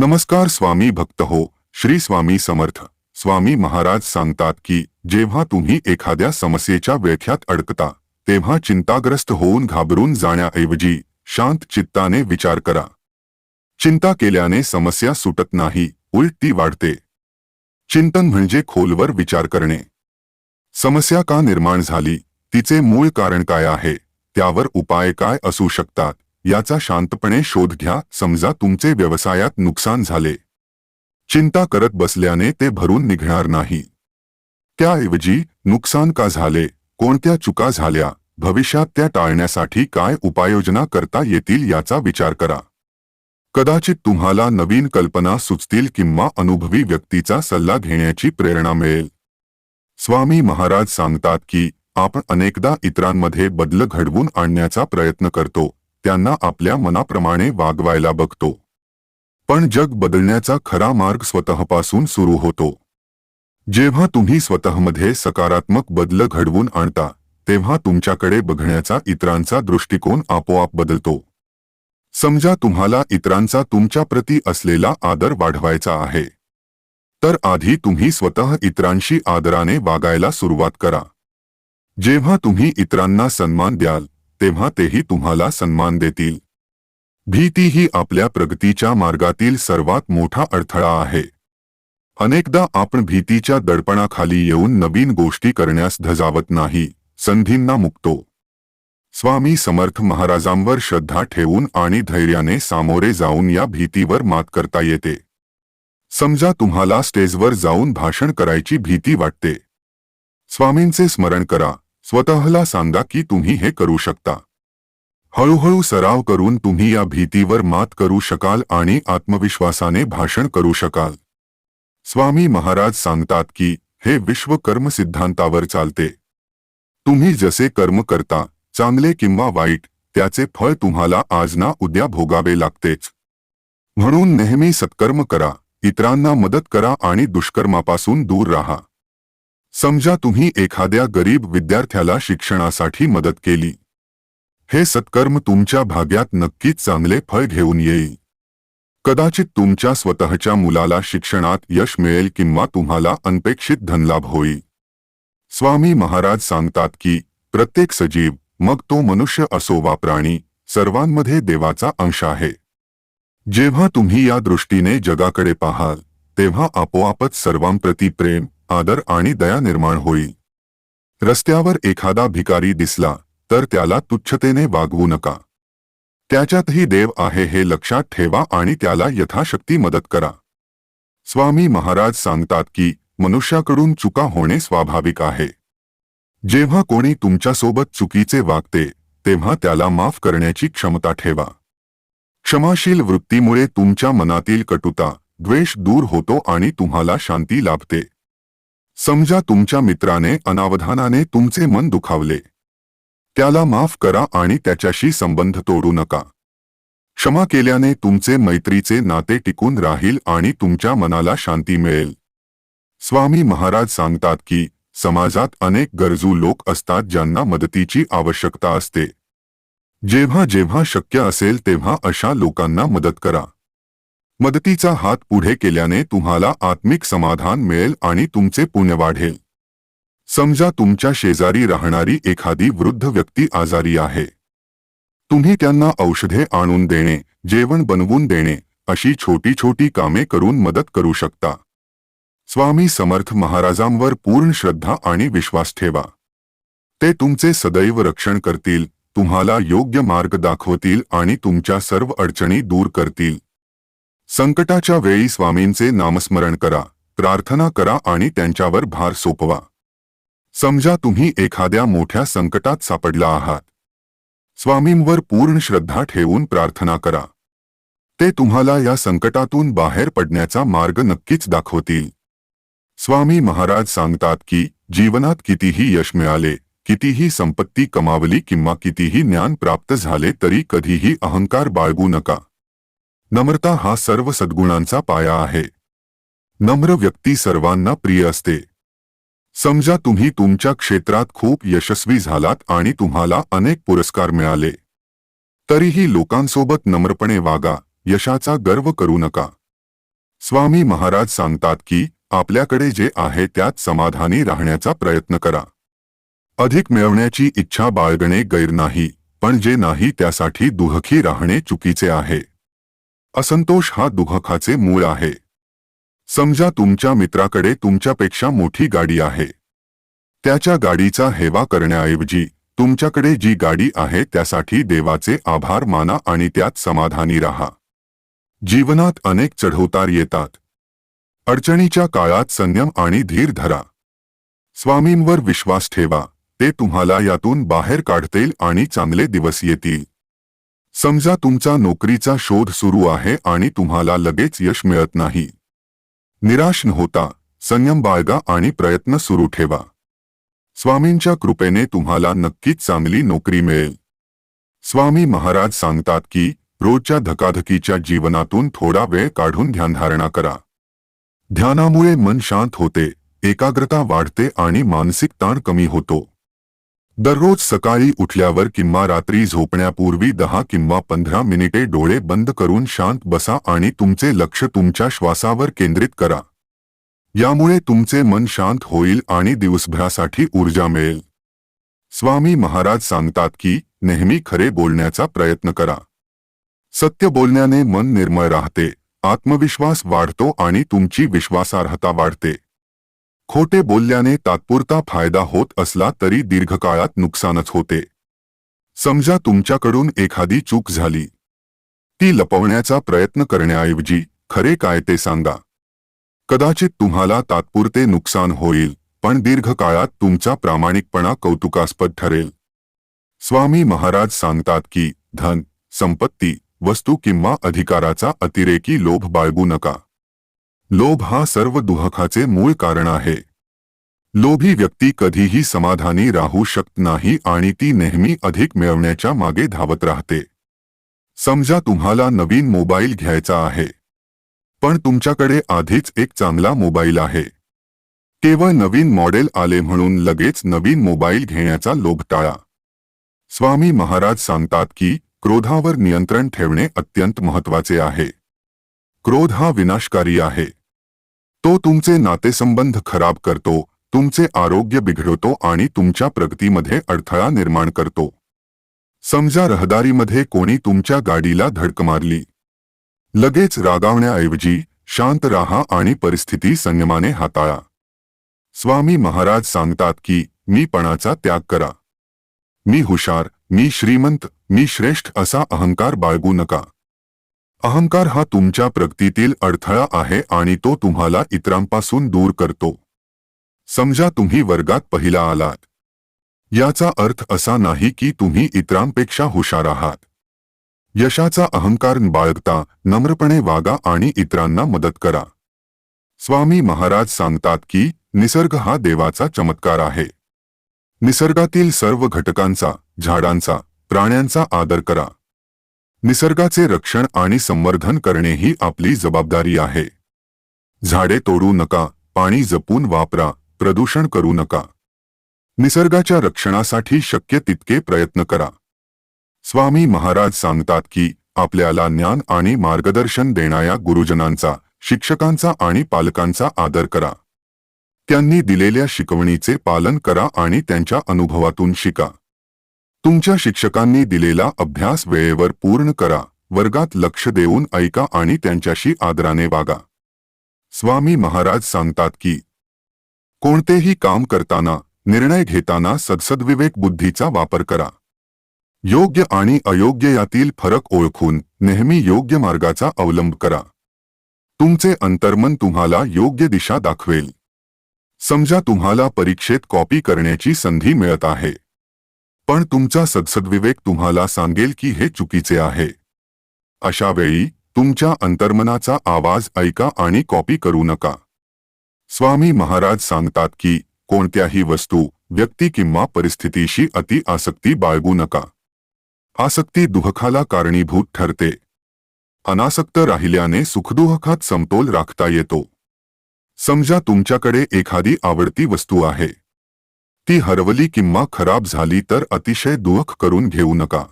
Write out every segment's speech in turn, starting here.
नमस्कार स्वामी भक्त हो श्री स्वामी समर्थ. स्वामी महाराज सांगतात की जेव्हा तुम्ही एखाद्या समस्येच्या व्याख्यात अडकता तेव्हा चिंताग्रस्त होऊन घाबरून जाण्याऐवजी शांत चित्ताने विचार करा. चिंता केल्याने समस्या सुटत नाही उलट ती वाढते. चिंतन म्हणजे खोलवर विचार करणे. समस्या का निर्माण झाली तिचे मूळ कारण काय आहे त्यावर उपाय काय असू शकतात याचा शांतपणे शोध घ्या. समजा तुमचे व्यवसायात नुकसान झाले. चिंता करत बसल्याने ते भरून निघणार नाही. त्याऐवजी नुकसान का झाले? कोणत्या चुका झाल्या? भविष्यात त्या टाळण्यासाठी काय उपाययोजना करता येतील याचा विचार करा. कदाचित तुम्हाला नवीन कल्पना सुचतील किंवा अनुभवी व्यक्तीचा सल्ला घेण्याची प्रेरणा मिळेल. स्वामी महाराज सांगतात की आपण अनेकदा इतरांमध्ये बदल घडवून आणण्याचा प्रयत्न करतो. त्यांना आपल्या मनाप्रमाणे वागवायला बघतो. पण जग बदलण्याचा खरा मार्ग स्वतःपासून सुरू होतो. जेव्हा तुम्ही स्वतःमध्ये सकारात्मक बदल घडवून आणता तेव्हा तुमच्याकडे बघण्याचा इतरांचा दृष्टिकोन आपोआप बदलतो. समजा तुम्हाला इतरांचा तुमच्याप्रती असलेला आदर वाढवायचा आहे. तर आधी तुम्ही स्वतः इतरांशी आदराने वागायला सुरुवात करा. जेव्हा तुम्ही इतरांना सन्मान द्याल तेव्हा तेही तुम्हाला सन्मान देतील. भीती ही आपल्या प्रगतीच्या मार्गातील सर्वात मोठा अडथळा आहे. अनेकदा आपण भीतीच्या दडपणाखाली येऊन नवीन गोष्टी करण्यास धजावत नाही संधींना मुक्तो. स्वामी समर्थ महाराजांवर श्रद्धा ठेवून आणि धैर्याने सामोरे जाऊन या भीतीवर मात करता येते. समजा तुम्हाला स्टेजवर जाऊन भाषण करायची भीती वाटते. स्वामींचे स्मरण करा. स्वतःला सांगा की तुम्ही हे करू शकता. हळूहळू सराव करून तुम्ही या भीतीवर मात करू शकाल आणि आत्मविश्वासाने भाषण करू शकाल. स्वामी महाराज सांगतात की हे विश्व कर्म सिद्धांतावर चालते. तुम्ही जसे कर्म करता चांगले किंवा वाईट त्याचे फळ तुम्हाला आज ना उद्या भोगावे लागतेच. म्हणून नेहमी सत्कर्म करा इतरांना मदत करा आणि दुष्कर्मापासून दूर राहा. समजा तुम्ही एखाद्या गरीब विद्यार्थ्याला शिक्षणासाठी मदत केली. हे सत्कर्म तुमच्या भाग्यात नक्कीच चांगले फळ घेऊन येईल. कदाचित तुमच्या स्वतःच्या मुलाला शिक्षणात यश मिळेल किंवा तुम्हाला अनपेक्षित धनलाभ होईल. स्वामी महाराज सांगतात की प्रत्येक सजीव मग तो मनुष्य असो वा प्राणी सर्वांमध्ये देवाचा अंश आहे. जेव्हा तुम्ही या दृष्टीने जगाकडे पाहाल तेव्हा आपोआपच सर्वांप्रती प्रेम आदर आणि दया निर्माण होईल रस्त्यावर एखादा भिकारी दिसला तर त्याला तुच्छतेने वागवू नका. त्याच्यातही देव आहे हे लक्षात ठेवा आणि त्याला यथाशक्ती मदत करा. स्वामी महाराज सांगतात की मनुष्याकडून चुका होणे स्वाभाविक आहे. जेव्हा कोणी तुमच्यासोबत चुकीचे वागते तेव्हा त्याला माफ करण्याची क्षमता ठेवा. क्षमाशील वृत्तीमुळे तुमच्या मनातील कटुता द्वेष दूर होतो आणि तुम्हाला शांती लाभते. समजा तुमच्या मित्राने अनावधानाने तुमचे मन दुखावले. त्याला माफ करा आणि त्याच्याशी संबंध तोडू नका. क्षमा केल्याने तुमचे मैत्रीचे नाते टिकून राहील आणि तुमच्या मनाला शांती मिळेल. स्वामी महाराज सांगतात की समाजात अनेक गरजू लोक असतात ज्यांना मदतीची आवश्यकता असते. जेव्हा जेव्हा शक्य असेल तेव्हा अशा लोकांना मदत करा. मदतीचा हात पुढे केल्याने तुम्हाला आत्मिक समाधान मिळेल आणि तुमचे पुण्य वाढेल. समजा तुमच्या शेजारी राहणारी एखादी वृद्ध व्यक्ती आजारी आहे. तुम्ही त्यांना औषधे आणून देणे जेवण बनवून देणे अशी छोटी छोटी कामे करून मदत करू शकता. स्वामी समर्थ महाराजांवर पूर्ण श्रद्धा आणि विश्वास ठेवा. ते तुमचे सदैव रक्षण करतील तुम्हाला योग्य मार्ग दाखवतील आणि तुमच्या सर्व अडचणी दूर करतील. संकटाच्या वेळी स्वामींचे नामस्मरण करा प्रार्थना करा आणि त्यांच्यावर भार सोपवा. समजा तुम्ही एखाद्या मोठ्या संकटात सापडला आहात. स्वामींवर पूर्ण श्रद्धा ठेवून प्रार्थना करा. ते तुम्हाला या संकटातून बाहेर पडण्याचा मार्ग नक्कीच दाखवतील. स्वामी महाराज सांगतात की जीवनात कितीही यश मिळाले कितीही संपत्ती कमावली किंवा कितीही ज्ञान प्राप्त झाले तरी कधीही अहंकार बाळगू नका. नम्रता हा सर्व सद्गुणांचा पाया आहे. नम्र व्यक्ती सर्वांना प्रिय असते. समजा तुम्ही तुमच्या क्षेत्रात खूप यशस्वी झालात आणि तुम्हाला अनेक पुरस्कार मिळाले. तरीही लोकांसोबत नम्रपणे वागा यशाचा गर्व करू नका. स्वामी महाराज सांगतात की आपल्याकडे जे आहे त्यात समाधानी राहण्याचा प्रयत्न करा. अधिक मिळवण्याची इच्छा बाळगणे गैर नाही पण जे नाही त्यासाठी दुहखी राहणे चुकीचे आहे. असंतोष हा दुःखाचे मूळ आहे. समजा तुमच्या मित्राकडे तुमच्यापेक्षा मोठी गाडी आहे. त्याच्या गाडीचा हेवा करण्याऐवजी तुमच्याकडे जी गाडी आहे त्यासाठी देवाचे आभार माना आणि त्यात समाधानी राहा. जीवनात अनेक चढवतार येतात. अडचणीच्या काळात संयम आणि धीर धरा. स्वामींवर विश्वास ठेवा. ते तुम्हाला यातून बाहेर काढतील आणि चांगले दिवस येतील. समजा तुमचा नोकरीचा शोध सुरू आहे आणि तुम्हाला लगेच यश मिळत नाही. निराश न होता संयम बाळगा आणि प्रयत्न सुरू ठेवा. स्वामींच्या कृपेने तुम्हाला नक्कीच चांगली नोकरी मिळेल. स्वामी महाराज सांगतात की रोजच्या धकाधकीच्या जीवनातून थोडा वेळ काढून ध्यानधारणा करा. ध्यानामुळे मन शांत होते एकाग्रता वाढते आणि मानसिक ताण कमी होतो. दररोज सकाळी उठल्यावर किंवा रात्री झोपण्यापूर्वी दहा किंवा पंधरा मिनिटे डोळे बंद करून शांत बसा आणि तुमचे लक्ष तुमच्या श्वासावर केंद्रित करा. यामुळे तुमचे मन शांत होईल आणि दिवसभरासाठी ऊर्जा मिळेल. स्वामी महाराज सांगतात की नेहमी खरे बोलण्याचा प्रयत्न करा. सत्य बोलण्याने मन निर्मळ राहते आत्मविश्वास वाढतो आणि तुमची विश्वासार्हता वाढते. खोटे बोलल्याने तात्पुरता फायदा होत असला तरी दीर्घकाळात नुकसानच होते. समजा तुमच्याकडून एखादी चूक झाली. ती लपवण्याचा प्रयत्न करण्याऐवजी खरे काय ते सांगा. कदाचित तुम्हाला तात्पुरते नुकसान होईल पण दीर्घकाळात तुमचा प्रामाणिकपणा कौतुकास्पद ठरेल. स्वामी महाराज सांगतात की धन संपत्ती वस्तू किंवा अधिकाराचा अतिरेकी लोभ बाळगू नका. लोभ हा सर्व दुःखाचे मूळ कारण आहे. लोभी व्यक्ती कधीही समाधानी राहू शकत नाही आणि ती नेहमी अधिक मिळवण्याच्या मागे धावत राहते. समजा तुम्हाला नवीन मोबाईल घ्यायचा आहे. पण तुमच्याकडे आधीच एक चांगला मोबाईल आहे. केवळ नवीन मॉडेल आले म्हणून लगेच नवीन मोबाईल घेण्याचा लोभ टाळा. स्वामी महाराज सांगतात की क्रोधावर नियंत्रण ठेवणे अत्यंत महत्त्वाचे आहे. क्रोध हा विनाशकारी आहे. तो तुमचे नातेसंबंध खराब करतो तुमचे आरोग्य बिघडवतो आणि तुमच्या प्रगतीमध्ये अडथळा निर्माण करतो. समजा रहदारीमध्ये कोणी तुमच्या गाडीला धडक मारली. लगेच रागावण्याऐवजी शांत राहा आणि परिस्थिती संयमाने हाताळा. स्वामी महाराज सांगतात की मीपणाचा त्याग करा. मी हुशार मी श्रीमंत मी श्रेष्ठ असा अहंकार बाळगू नका. अहंकार हा तुमच्या प्रगतीतील अडथळा आहे आणि तो तुम्हाला इतरांपासून दूर करतो. समजा तुम्ही वर्गात पहिला आलात. याचा अर्थ असा नाही की तुम्ही इतरांपेक्षा हुशार आहात. यशाचा अहंकार बाळगता नम्रपणे वागा आणि इतरांना मदत करा. स्वामी महाराज सांगतात की निसर्ग हा देवाचा चमत्कार आहे. निसर्गातील सर्व घटकांचा झाडांचा प्राण्यांचा आदर करा. निसर्गाचे रक्षण आणि संवर्धन करणे ही आपली जबाबदारी आहे. झाडे तोडू नका पाणी जपून वापरा प्रदूषण करू नका. निसर्गाच्या रक्षणासाठी शक्य तितके प्रयत्न करा. स्वामी महाराज सांगतात की आपल्याला ज्ञान आणि मार्गदर्शन देणाऱ्या गुरुजनांचा शिक्षकांचा आणि पालकांचा आदर करा. त्यांनी दिलेल्या शिकवणीचे पालन करा आणि त्यांच्या अनुभवातून शिका. तुमच्या शिक्षकांनी दिलेला अभ्यास वेळेवर पूर्ण करा. वर्गात लक्ष देऊन ऐका आणि त्यांच्याशी आदराने वागा. स्वामी महाराज सांगतात की, कोणतेही काम करताना, निर्णय घेताना सदसद्विवेक बुद्धीचा वापर करा. योग्य आणि अयोग्य यातील फरक ओळखून नेहमी योग्य मार्गाचा अवलंब करा. तुमचे अंतर्मन तुम्हाला योग्य दिशा दाखवेल. समजा तुम्हाला परीक्षेत कॉपी करण्याची संधी मिळत आहे. पण तुमचा सदसद्विवेक तुम्हाला सांगेल की हे चुकीचे आहे. अशा वेळी तुमच्या अंतर्मनाचा आवाज ऐका आणि कॉपी करू नका. स्वामी महाराज सांगतात की कोणत्याही वस्तू व्यक्ती किंवा परिस्थितीशी अति आसक्ती बाळगू नका. आसक्ती दुःखाला कारणीभूत ठरते. अनासक्त राहिल्याने सुखदुःखात समतोल राखता येतो. समजा तुमच्याकडे एखादी आवडती वस्तू आहे. ती हरवली किंवा खराब झाली तर अतिशय दुःख करून घेऊ नका.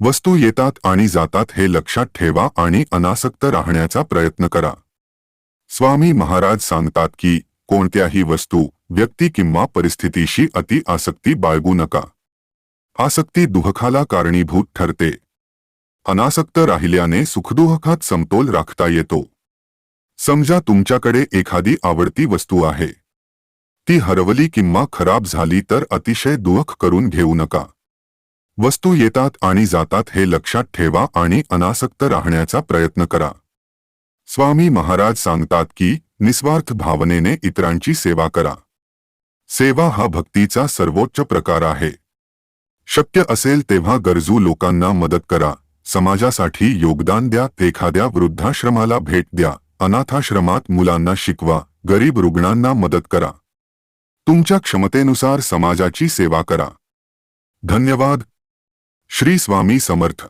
वस्तू येतात आणि जातात हे लक्षात ठेवा आणि अनासक्त राहण्याचा प्रयत्न करा. स्वामी महाराज सांगतात की कोणत्याही वस्तू व्यक्ती किंवा परिस्थितीशी अति आसक्ती बाळगू नका. आसक्ती दुःखाला कारणीभूत ठरते. अनासक्त राहिल्याने सुखदुःखात समतोल राखता येतो. समजा तुमच्याकडे एखादी आवडती वस्तू आहे. ती हरवली किंवा खराब झाली तर अतिशय दुःख करून घेऊ नका. वस्तू येतात आणि जातात हे लक्षात ठेवा आणि अनासक्त राहण्याचा प्रयत्न करा. स्वामी महाराज सांगतात की निस्वार्थ भावनेने इतरांची सेवा करा. सेवा हा भक्तीचा सर्वोच्च प्रकार आहे. शक्य असेल तेव्हा गरजू लोकांना मदत करा. समाजासाठी योगदान द्या एखाद्या वृद्धाश्रमाला भेट द्या अनाथाश्रमात मुलांना शिकवा गरीब रुग्णांना मदत करा. तुमच्या क्षमतेनुसार समाजाची सेवा करा. धन्यवाद. श्री स्वामी समर्थ.